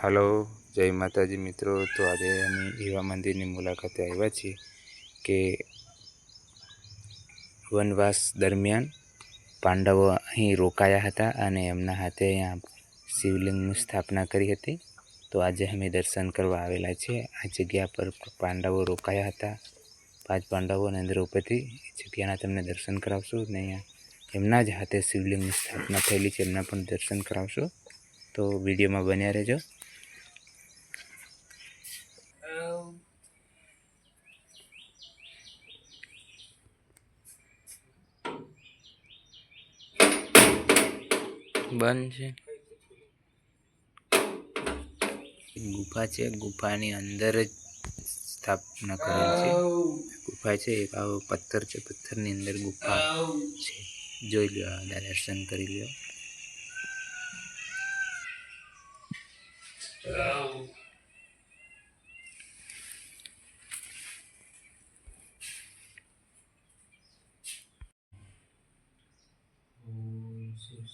હાલો, જય માતાજી મિત્રો. તો આજે અમે એવા મંદિરની મુલાકાતે આવ્યા છીએ કે વનવાસ દરમિયાન પાંડવો અહીં રોકાયા હતા અને એમના હાથે અહીંયા શિવલિંગની સ્થાપના કરી હતી. તો આજે અમે દર્શન કરવા આવેલા છે આ જગ્યા પર પાંડવો રોકાયા હતા. પાંચ પાંડવો અને દ્રૌપદી જગ્યાના તમને દર્શન કરાવશું ને અહીંયા એમના જ હાથે શિવલિંગની સ્થાપના થયેલી છે. એમના પણ દર્શન કરાવશું. તો વિડીયોમાં બન્યા રહેજો. બંધ છે. ગુફા છે, ગુફાની અંદર જ સ્થાપના કરેલ છે. ગુફા છે, એક આવો પથ્થર છે, પથ્થરની અંદર ગુફા છે. જોઈ લો દર્શન કરી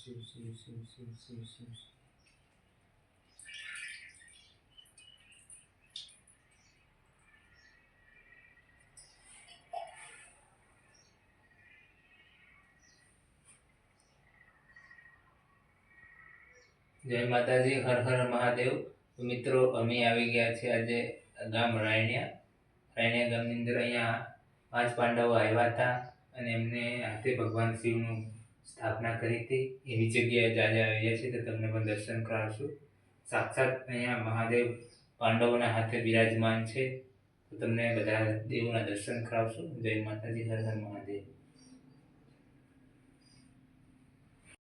લ્યો જય માતાજી, હર હર મહાદેવ. મિત્રો, અમે આવી ગયા છે આજે ગામ રાયણિયા. રાયણિયા ગામની અંદર અહીંયા પાંચ પાંડવો આવ્યા હતા અને એમને હાથે ભગવાન શિવનું સ્થાપના કરી હતી. એવી જગ્યાએ જ આજે આવ્યા છે તો તમને પણ દર્શન કરાવશું. સાક્ષાત અહીંયા મહાદેવ પાંડવોના હાથે બિરાજમાન છે. તો તમને બધા દેવોના દર્શન કરાવશું. જય માતાજી, હર હર મહાદેવ.